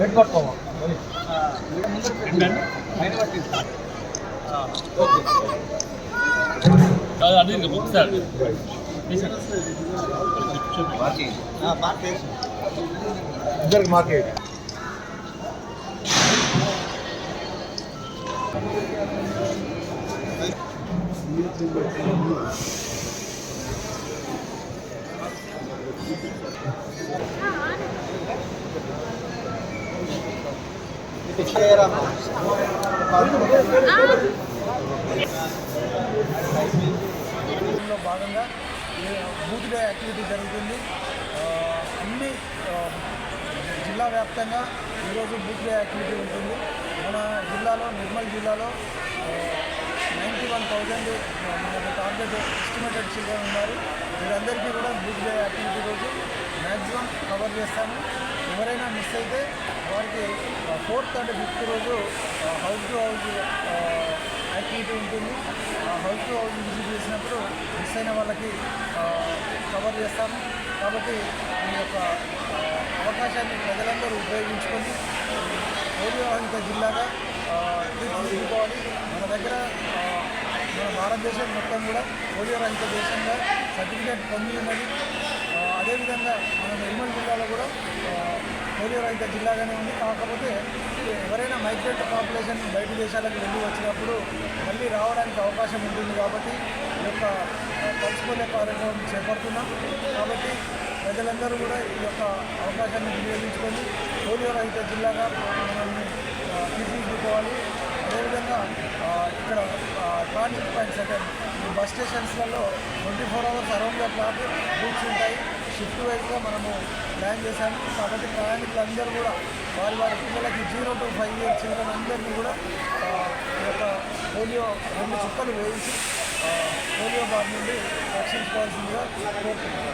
పెట్టుకోవా అది ఒకసారి ఇద్దరికి మార్కెట్ లో భాగంగా ఈ బూత్ డే యాక్టివిటీ జరుగుతుంది అన్ని జిల్లా వ్యాప్తంగా ఈరోజు బూత్ డే యాక్టివిటీ ఉంటుంది. మన జిల్లాలో నిర్మల్ జిల్లాలో నైంటీ వన్ థౌజండ్ మనకు టార్గెట్ ఎస్టిమేటెడ్ చిల్డ్రన్ ఉన్నారు. వీరందరికీ కూడా బూత్ డే యాక్టివిటీ రోజు మ్యాక్సిమం కవర్ చేస్తాము. ఎవరైనా మిస్ అయితే వారికి ఫోర్త్ అండ్ ఫిఫ్త్ రోజు హౌస్ టు హౌస్ యాక్టివిటీ ఉంటుంది. హౌస్ టు హౌస్ విజిట్ చేసినప్పుడు మిస్ అయిన వాళ్ళకి కవర్ చేస్తాము. కాబట్టి ఈ యొక్క అవకాశాన్ని ప్రజలందరూ ఉపయోగించుకొని పోలియోరహిత జిల్లాగా ఆ, తీర్చిదిద్దుకోవాలి. మన దగ్గర మన భారతదేశం మొత్తం కూడా పోలియోరహిత దేశంగా సర్టిఫికేట్ పొంది ఉన్నది. అదేవిధంగా మన నిర్మల్ జిల్లాలో కూడా ఆ, పోలియో రహిత జిల్లాగానే ఉంది. కాకపోతే ఎవరైనా మైగ్రెంట్ పాపులేషన్ బయట దేశాలకు వెళ్ళి వచ్చినప్పుడు మళ్ళీ రావడానికి అవకాశం ఉంటుంది కాబట్టి ఈ యొక్క ఆ, కార్యక్రమం చేపడుతున్నాం. కాబట్టి ప్రజలందరూ కూడా ఈ యొక్క అవకాశాన్ని వినియోగించుకొని పోలియో రహిత జిల్లాగా మనల్ని ఆ, తీర్చిదిద్దుకోవాలి. అదేవిధంగా ఇక్కడ ట్రాన్సిట్ పాయింట్స్ అంటే ఈ bus స్టేషన్స్లలో twenty four hours around the clock booths ఉంటాయి. షిఫ్ట్ వైజ్గా మనము ప్లాన్ చేశాము. కాబట్టి ప్రయాణికులందరూ కూడా వారి వారి పిల్లలకి zero to five year children అందరినీ కూడా ఒక పోలియో రెండు చుక్కలు వేయించి పోలియో బారి నుండి రక్షించుకోవాల్సిందిగా కోరుతున్నాను